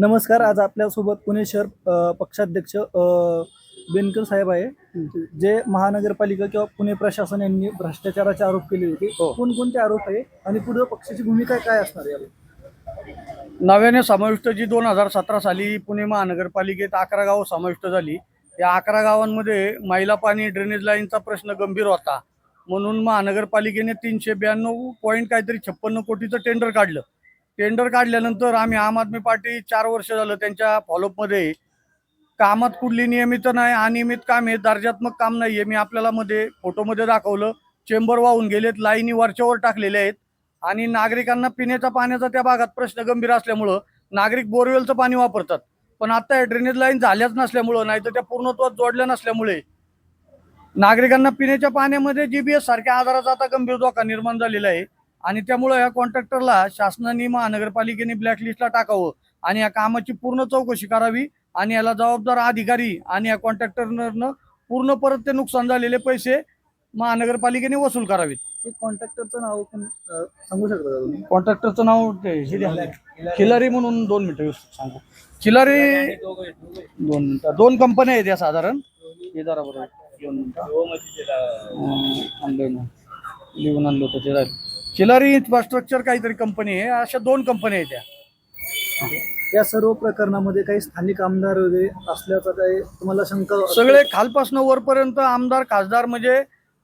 नमस्कार आज आपल्यासोबत पुणे शहर पक्षाध्यक्ष बेनकर साहेब आहे जे महानगरपालिका किंवा पुणे प्रशासन यांनी भ्रष्टाचाराचे आरोप केले होते. हो. कोणकोणते आरोप आहे आणि पुढे पक्षाची भूमिका काय असणार याला नव्याने समाविष्ट जी दोन हजार सतरा साली पुणे महानगरपालिकेत अकरा गावं समाविष्ट झाली या अकरा गावांमध्ये मैला पाणी ड्रेनेज लाईनचा प्रश्न गंभीर होता. म्हणून महानगरपालिकेने तीनशे ब्याण्णव पॉईंट काहीतरी छप्पन्न कोटीचं टेंडर काढलं. टेंडर काढल्यानंतर आम्ही आम आदमी पार्टी चार वर्ष झालं त्यांच्या फॉलोअपमध्ये कामात कुठली नियमित नाही अनियमित काम आहे दर्जात्मक काम नाही आहे मी आपल्याला मध्ये फोटोमध्ये दाखवलं. चेंबर वाहून गेलेत लाईनी वरच्यावर टाकलेल्या आहेत. आणि नागरिकांना पिण्याच्या पाण्याचा त्या भागात प्रश्न गंभीर असल्यामुळं नागरिक बोरवेलचं पाणी वापरतात. पण आता या ड्रेनेज लाईन झाल्याच नसल्यामुळं नाही तर त्या पूर्णत्वात जोडल्या नसल्यामुळे नागरिकांना पिण्याच्या पाण्यामध्ये जीबीएस सारख्या आजाराचा आता गंभीर धोका निर्माण झालेला आहे. आणि त्यामुळं या कॉन्ट्रॅक्टरला शासनाने महानगरपालिकेने ब्लॅकलिस्टला टाकावं आणि या कामाची पूर्ण चौकशी करावी आणि याला जबाबदार अधिकारी आणि या कॉन्ट्रॅक्टरनं पूर्ण परत ते नुकसान झालेले पैसे महानगरपालिकेने वसूल करावेत. ते कॉन्ट्रॅक्टरचं नाव पण सांगू शकता का तुम्ही? कॉन्ट्रॅक्टरचं नाव ते हे द्या खिलारी म्हणून दोन मिनिटं व्यवस्थित सांगू. खिलारी दोन मिनिटं. दोन कंपन्या आहेत या साधारण. हे जरा बरं दोन मिनिटं. ना. लिहून आणलं होतं ते राहील. खिलारी इन्फ्रास्ट्रक्चर काहीतरी कंपनी आहे. अशा दोन कंपन्या आहेत त्या. या सर्व प्रकरणामध्ये काही स्थानिक आमदार वगैरे असल्याचा काही तुम्हाला शंका सगळे खालपासनं वरपर्यंत आमदार खासदार म्हणजे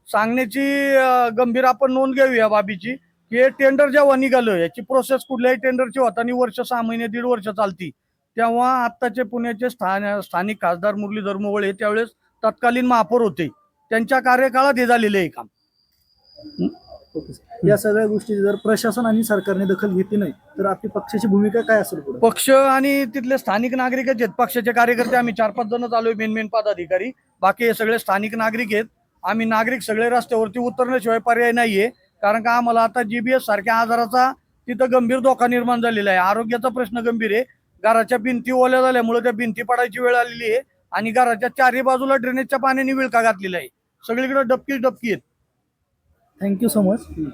सांगण्याची अं, गंभीर आपण नोंद घेऊ या बाबीची. की हे टेंडर जेव्हा निघालं याची प्रोसेस कुठल्याही टेंडरची होताना वर्ष सहा महिने दीड वर्ष चालती. तेव्हा आत्ताचे पुण्याचे स्थान स्थानिक खासदार मुरलीधर मोहोळ हे त्यावेळेस तत्कालीन महापौर होते. त्यांच्या कार्यकाळात हे झालेलं आहे काम. ओके या सगळ्या गोष्टी जर प्रशासन आणि सरकारने दखल घेतली नाही तर आपली पक्षाची भूमिका काय असेल पुढे? पक्ष आणि तिथले स्थानिक नागरिकच आहेत. पक्षाचे कार्यकर्ते आम्ही चार पाच जण आलोय मेन मेन पदाधिकारी. बाकी हे सगळे स्थानिक नागरिक आहेत. आम्ही नागरिक सगळे रस्त्यावरती उतरण्याशिवाय पर्याय नाहीये. कारण का आम्हाला आता जीबीएस सारख्या आजाराचा तिथं गंभीर धोका निर्माण झालेला आहे. आरोग्याचा प्रश्न गंभीर आहे. घराच्या भिंती ओल्या झाल्यामुळे त्या भिंती पडायची वेळ आलेली आहे आणि घराच्या चारही बाजूला ड्रेनेजच्या पाण्याने विळका घातलेला आहे. सगळीकडे डबकी डबकी आहेत. thank you so much. Hmm.